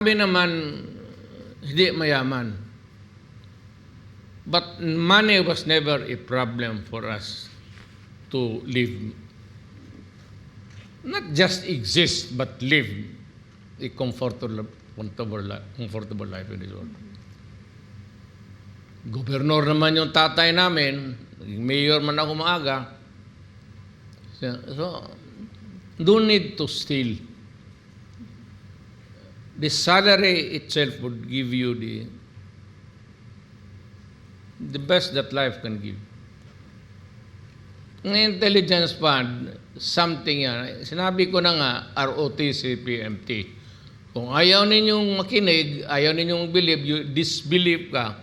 Sabi naman, hindi mayaman. But money was never a problem for us to live. Not just exist, but live a comfortable, comfortable, comfortable life in this world. Gobernur naman yung tatay namin, mayor man ako maaga. So don't need to steal. The salary itself would give you the the best that life can give. Ang intelligence fund, something yan. Sinabi ko na nga, ROTC, PMT. Kung ayaw ninyong makinig, ayaw ninyong believe, you disbelieve ka,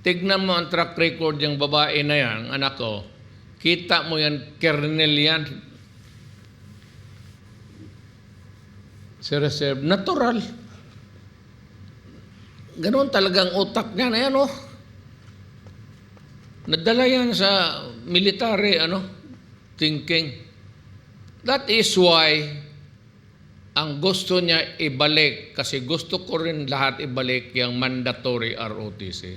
tignan mo ang track record yung babae na yan, anak ko, kita mo yan, kernel yan, si reserve, natural. Ganon talagang utak niya na yan, oh. Nadala yan sa military, ano, thinking. That is why ang gusto niya ibalik, kasi gusto ko rin lahat ibalik yung mandatory ROTC.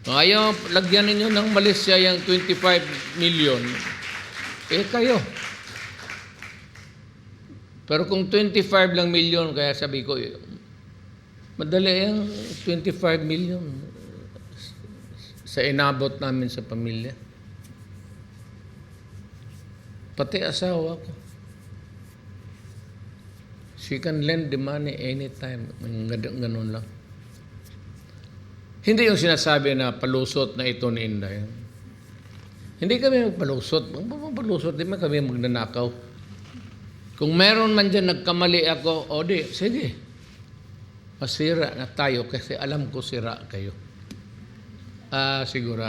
Kung ayaw, lagyan ninyo ng Malaysia yung 25 million, eh kayo. Pero kung 25 lang million, kaya sabi ko, eh, madali yung 25 million sa inabot namin sa pamilya. Pati asawa ko. She can lend the money anytime. Gan- Ganun lang. Hindi yung sinasabi na palusot na ito ni Inday. Hindi kami magpalusot. Ang palusot, di man kami magnanakaw. Kung meron man dyan nagkamali ako, o di, sige. Masira na tayo kasi alam ko sira kayo. Ah, siguro.